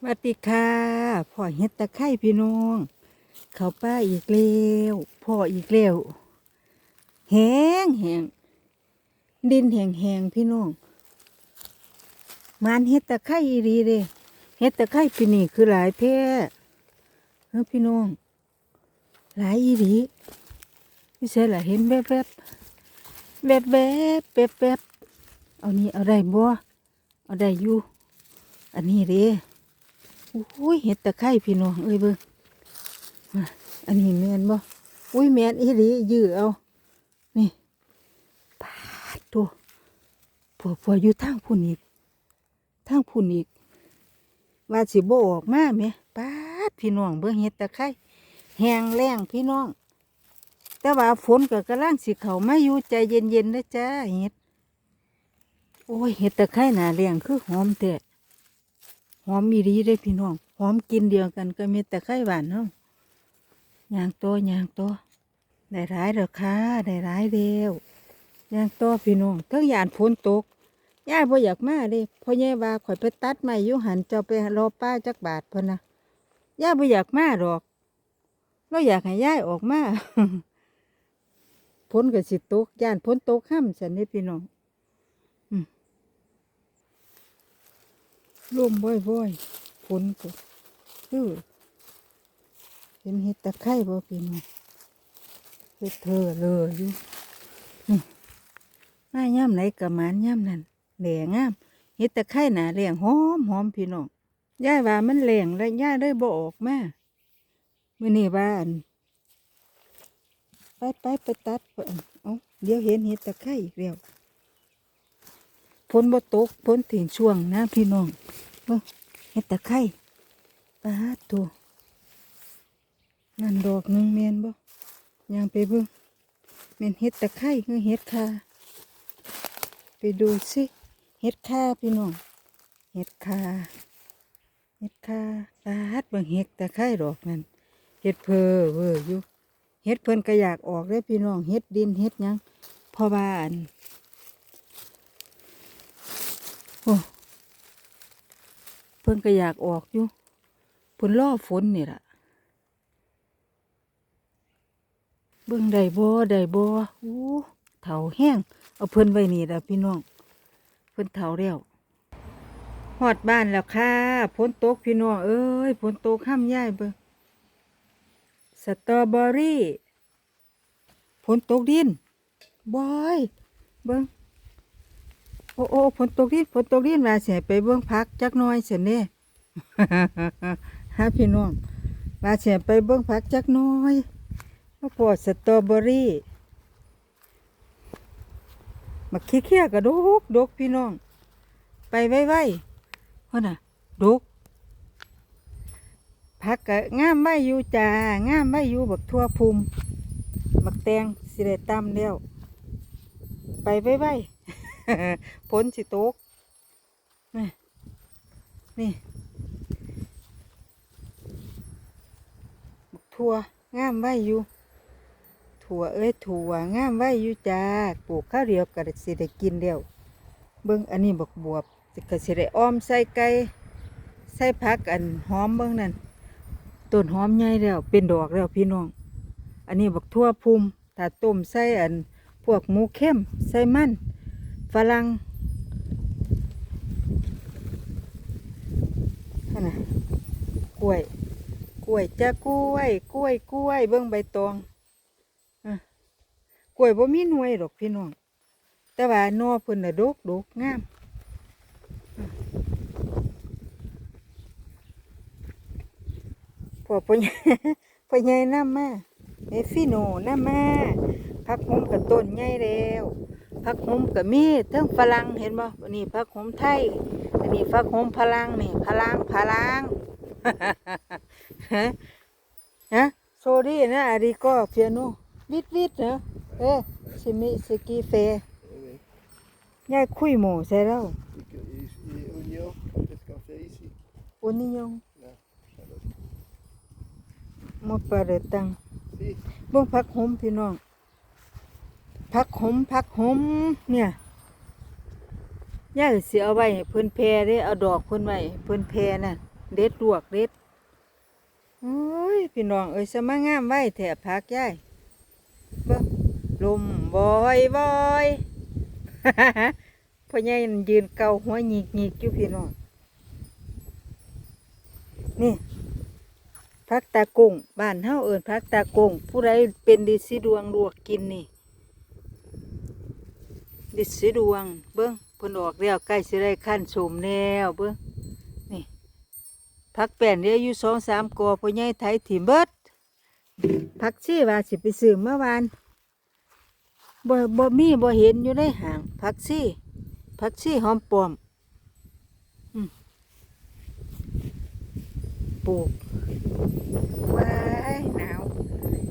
สวัสดีค่ะพ่อเฮ็ดตะไคร่พี่น้อง เขาป้าอีกแล้วพ่ออีกแล้วแหงแหงดินแหงแหงพี่น้องมานเฮ็ดตะไคร่อีรีเด้เฮ็ดตะไคร่ปีนี้คือหลายแท้เฮ้อพี่น้อง หลายอีรีพี่เสล่ะเห็นแวบแวบแวบแวบแวบแวบเอานี่เอาได้บ่เอาได้อยู่อันนี้เด้ อุ้ยเห็ดตะไคร่พี่น้องเอ้ยเบิ่งอันนี้แมนบ่อุ้ยแมนอีหลียื้อเอา นี่ปาดตัวผัวผัวอยู่ทางพุ่นอีกทางพุ่นอีกว่าสิบ่ออกมาแหมปาดพี่น้องเบิ่งเห็ดตะไคร่แห้งแล้งพี่น้อง แต่ว่าฝนก็กำลังสิเข้ามาอยู่ใจเย็นๆนะจ้าเห็ด โอ้ยเห็ดตะไคร่หนาแล้งคือหอมแต่ หอมมีดีได้พี่น้องหอมกินเดียวกันก็มีแต่ไข่หวานเนาะยางโตยางโตได้ร้ายเด้อค่ะได้ร้ายเดียวยางโตพี่น้องเทั้งยานฝนตกย่าบ่อยากมาเด้พ่อแย่ว่าข่อยไปตัดไม้ยู่หันจ้าไปรอป้าจักบาทเพิ่นนะย่าบ่อยากมาดอกเราอยากให้ย่ายออกมาฝนก็สิตกย่านฝนตกค่ำสันนี่พี่น้อง ร่วมบ่อยๆฝนก็คือเห็นเห็ดตะไคร่บ่พี่น้องเห็ดเธอเลยอยู่นี่มาย่ำไหนกับมันย่ำนั่นแหลงงามเห็ดตะไคร่หนาแหลงหอมหอมพี่น้องย่ายว่ามันแหลงแล้วย่าได้บ่ออกมาเมื่อนี้บ้านไปไปไปตัดเพิ่นเอาเดี๋ยวเห็นเห็ดตะไคร่อีกแล้ว ฝนบ่ตกฝนถึงช่วงนะพี่น้องเห็ดตะไคร่ปลาตัวนั่นดอกหนึ่งเมนบ่ยางไปเบิ่งเมนเห็ดตะไคร่คือเห็ดคาไปดูสิเห็ดคาพี่น้องเห็ดคาเห็ดคาปลาดบิ่งเห็ดตะไคร่ดอกนั่นเห็ดเพอเวออยู่เห็ดเพิ่นก็อยากออกเลยพี่น้องเห็ดดินเห็ดยังพอบ้าน อ้เพิ่นก็อยากออกอยู่เพิ่นล่อฝนนี่ล่ะ เบิ่งได้บ่ได้บ่อู้เถาแห้ง เอาเพิ่นไว้นี่ล่ะพี่น้อง เพิ่นเถาแล้วฮอดบ้านแล้วค่ะฝนตกพี่น้องเอ้ยฝนตกห้ามย้ายเบิ่งสตรอเบอรี่ฝนตกดินบอย เบิ่ง โอ้โอ้ฝนตกดินฝนตกดินว่าเสียไปเบิ่งพักจักน้อยเสียเน่ฮะพี่น้องว่าเสียไปเบิ่งพักจักน้อยมาปอดสตรอเบอรี่มาขี้เคี้ยกระดกดกพี่น้อง ไปไว้ไว้เฮ้น่ะดกพักกะงามไว้อยู่จ้าง่ามไว้อยู่บักทั่วภูมิบักแตงสิได้ตำแล้วไปไว้ไว้ ฝนสิตกนี่นี่บักถั่วงามไว้อยู่ ถั่วเอ้ยถั่วงามไว้อยู่จ้าปลูกข้าวเดียวก็สิได้กินเดียวเบิ่งอันนี้บักบวบก็สิได้อ้อมใส่ไก่ใส่ผักอันหอมเบิ่งนั่นต้นหอมใหญ่แล้วเป็นดอกแล้วพี่น้อง อันนี้บักทั่วพุ่มถ้าต้มใส่อันพวกหมูเข้มใส่มัน ฝรั่งนั่นน่ะกล้วย กล้วยจ้กล้วย กล้วยกล้วย เบิ้งใบตองกล้วยบ่มีหน่วยดอกพี่น้อง แต่ว่านอเพิ่นน่ะดกดกงามพวกพ่อใหญ่พ่อใหญ่น้ำมาเมฟิโนน้ำมาพักหอมกับต้นใหญ่แล้ว ผักหอมก็มีทั้งฝรั่งเห็นบ่อันนี้ผักหอมไทยอันนี้ผักหอมพลังนี่พลังพลังฮะฮะโซดี้นะอาริโก็เปียโนวิดวิดเนอะเออซิมิสกีเฟยายคุยหมูใส่แล้ว Ici, oignon, qu'est-ce qu'on fait ici อุนิยง Non, มาปะเรตัง Si, เบิ่งผักหอมพี่น้อง ผักหอมผักหอมเนี่ยยายสิเอาไว้เพิ่นแพรเด้เอาดอกเพิ่นไว้เพิ่นแพรน่ะเด็ดลวกเด็ดโอ้ยพี่น้องเอ้ยสมางามไว้แถบพักยายเบิ่งลมบอยบอยพ่อใหญ่นั่นยืนเกาหัวหยิกหยิกอยู่พี่น้องนี่พักตากุ้งบ้านเฮาเอิ้นพักตากุ้งผู้ใดเป็นดิสิดวงลวกกินนี่ ดิสิดวง เบิ้งเพิ่นออกแล้วใกล้สิได้ขั้นสมแล้วเบิ้งนี่พักแป้นเดียวอยู่สองสามกอพ่อใหญ่ไทยถิ่มเบิดพักซี่ว่าสิไปซื้อเมื่อวานบ่บ่มีบ่เห็นอยู่ในห้างพักซี่พักซี่หอมปลอมปลูกว้ายหนาว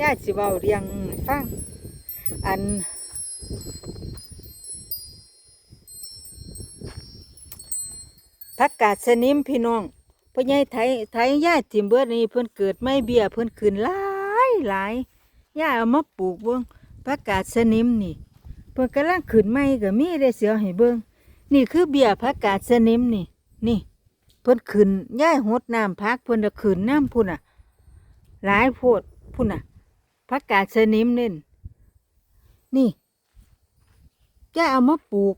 ยายสิเว้าเรียงฟังอัน ผักกาดสนิมพี่น้องพ่อใหญ่ไทยไทยย่าทิมเบิดนี่เพิ่นเกิดไม่เบี้ยเพิ่นขึ้นหลายหลายย่าเอามาปลูกเบิ่งผักกาดสนิมนี่ เพิ่นกำลังขึ้นใหม่ก็มีได้เสียวให้เบิ่งนี่คือเบี้ยผักกาดสนิมนี่นี่ เพิ่นขึ้นย่ายหดน้ำพักเพิ่นจะขึ้นน้ำพุ่นน่ะ หลายโพดพุ่นน่ะผักกาดสนิมเน่นนี่ย่าเอามาปลูก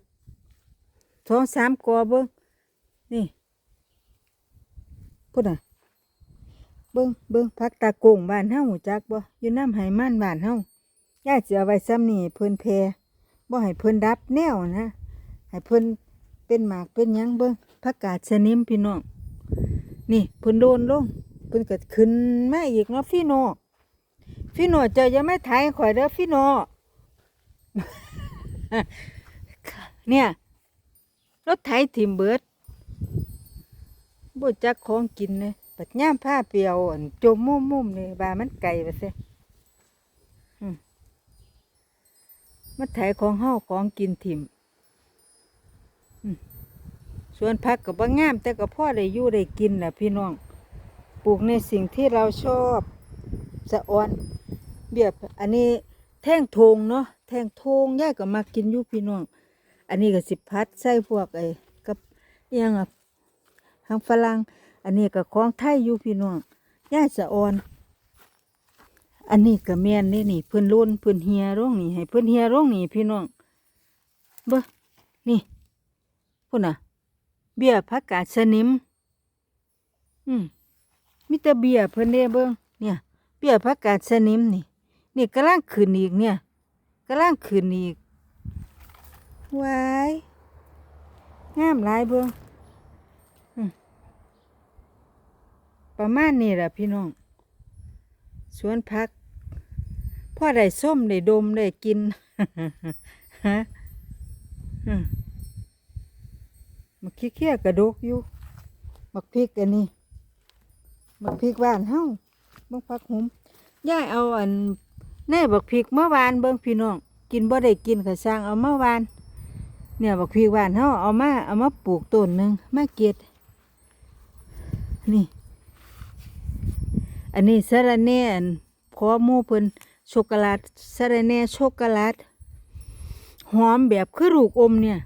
สองสามกอเบิ่ง นี่ พุ่นอะ เบิ้งเบิ้งพักตาโกงบ้านเฮาหูจักบ่อยู่น้ำไหมันบ้านเฮาย่าจะเอาไว้ซ้ำนี่เพิ่นแพรบ่ให้เพิ่นดับแนวนะให้เพิ่นเป็นหมากเป็นยังเบิ้งผักกาดสนิมพี่น้องนี่เพิ่นโดนลงเพิ่นก็ขึ้นมาอีกเนาะพี่โนพี่โนเจอยังไม่ถ่ายข่อยเด้อพี่โนเนี่ย รถไถทิมเบิด บ่จักของกินเลยปัดย่ามผ้าเปียวอันจมมุมมุมๆนี่บามันไก่ไปเสียมันไถของเฮาของกินทิมอืมส่วนพักกับบางงาม แต่ก็พ่อได้อยู่ได้กินแหละพี่น้อง ปลูกในสิ่งที่เราชอบสะออนเบียบอันนี้แท่งทงเนาะแท่งทงย่ายก็มากินอยู่พี่น้อง อันนี้ก็สิพัดใส่พวกไอ้กับยังอะ ทางฝรั่งอันนี้ก็ของไทยอยู่พี่น้องย่าสะออน อันนี้ก็แม่นนี่นี่เพิ่นโล้นเพิ่นเฮียร่องนี่ให้เพิ่นเฮียร่องนี่พี่น้องเบ้อนี่พุ่นน่ะ เบี้ยผักกาดสนิม อืมมีแต่เบี้ยเพิ่อนเด้เบิ่งเนี่ย เบี้ยผักกาดสนิมนี่ นี่กำลังขึ้นอีกเนี่ยกำลังขึ้นอีกว้ายงามหลายเบิ่ง ประมาณนี้แหละพี่น้อง สวนพักพ่อได้ส้มได้ดมได้กินฮะมมักขี้เคี้ยกระดกอยู่มักพริกอันนี้มักพริกบ้านเฮาบังพักหุมย่ายเอาอันแน่บักพริกเมื่อวานเบิ่งพี่น้อง กินบ่ได้กินก็สร้างเอาเมื่อวาน เนี่ยบักพริกหวานเฮาเอามาเอามาปลูกต้นหนึ่งมาเก็ด นี่ อันนี้สระแน่อันขอมู่เพิ่นช็อกโกแลตสระแน่ช็อกโกแลตหอมแบบคือลูกอมเนี่ย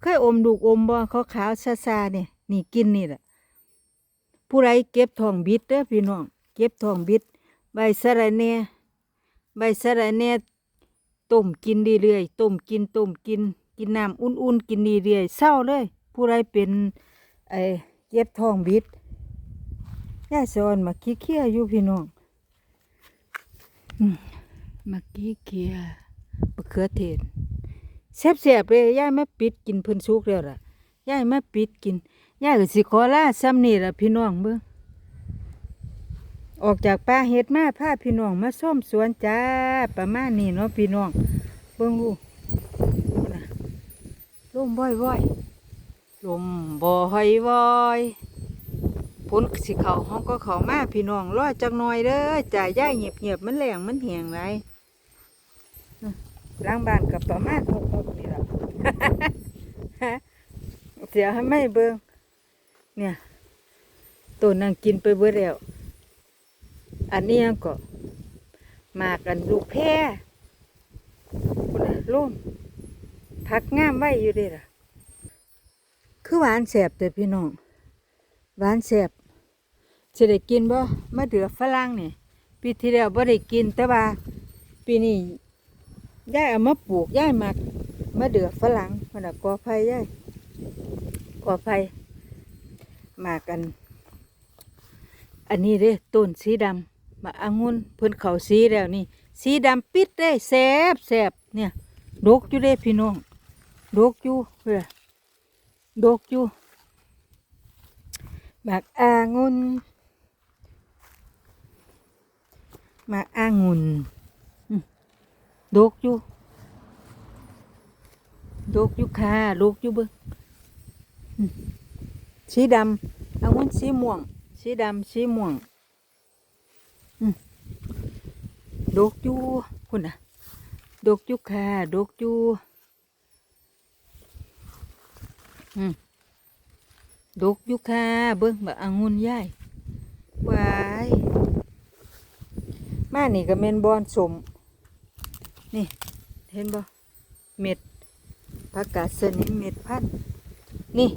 เคยอมลูกอมบ่ขาวขาวๆซาๆเนี่ยนี่กินนี่แหละผู้ใดเก็บทองบิดเด้อพี่น้อง เก็บทองบิด ใบสระแน่ใบสระแน่ต้มกินดีเรื่อยๆต้มกินต้มกิน กินน้ำอุ่นๆกินดีเรื่อยๆเศร้าเลย ผู้ใดเป็นไอ้เจ็บทองบิด ย่าสอนมาขี้เคี้ยอยู่พี่น้องอืมมาขี้เคี้ยมะเขือเทศแซ่บๆเลยย่ามาปิดกินเพิ่นสุกแล้วล่ะย่ามาปิดกินย่าก็สิขอลาซ้ำนี่ล่ะพี่น้องเบิ่งออกจากป่าเฮ็ดมาพาพี่น้องมาส้มสวนจ้าประมาณนี้เนาะพี่น้องเบิ่งดูพุ่นน่ะลมบ่อยบ่อยๆลมบ่อยบ่อยๆพ้ นสิเขาห้องก็เขามาพี่น้องรอจักหน่อยเด้อจ่ายย่ายเงียบเงียบมันแรงมันแหงไรล้างบ้านกับประมาณหกหกนี่ละเสียให้ไม่เบิ่งเนี่ยตัวนั่งกินไปเบิดแล้ว อันนี้ยังก็มากันลูกแพรพุ่นน่ะร่มพักง่ามไว้อยู่เด้ล่ะ คือหวานแสบแต่พี่น้อง หวานแสบ สิได้กินบ่มะเดือฝรั่งนี่ปีที่แล้วบ่ได้กินแต่ว่า ปีนี้ยายเอามาปลูกยายมักมะเดือฝรั่งมันน่ะกอไผ่ยายกอไผ่มากัน อันนี้เด้ต้นสีดำมาอางุ่นเพิ่นเขาสีแล้วนี่ สีดำปิดได้แซบแซบเนี่ยดกอยู่เด้พี่น้องดกอยู่เพื่อดกอยู่หมากอางุ่นห มากอางุ่นอืมดกอยู่ดกอยู่ค่ะดกอยู่เบิ่งอืมสีดำองุ่นสีม่วง สีดำสีม่วงอืมดกอยู่คุณน่ะดกอยู่ค่ะดกอยู่อืมดกอยู่ค่ะเบิ้งแบบองุ่นยายวาย มานี่ก็เมนบอนสมนี่เห็นบ่เม็ดผักกาดสนิมเม็ดพันนี่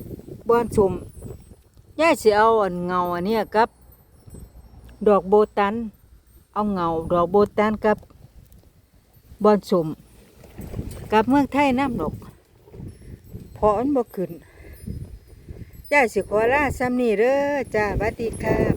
บอนสมย่าสิเอาอันเงาอันเนี้ยกับ ดอกโบตัน เอาเงาดอกโบตันกับบอนสมกับเมืองไทยน้ำดอกพออันบ่ขึ้นย่าสิขอลาซ้ำนี่เด้อจ้าหวัดดีค่ะบ๊ายบาย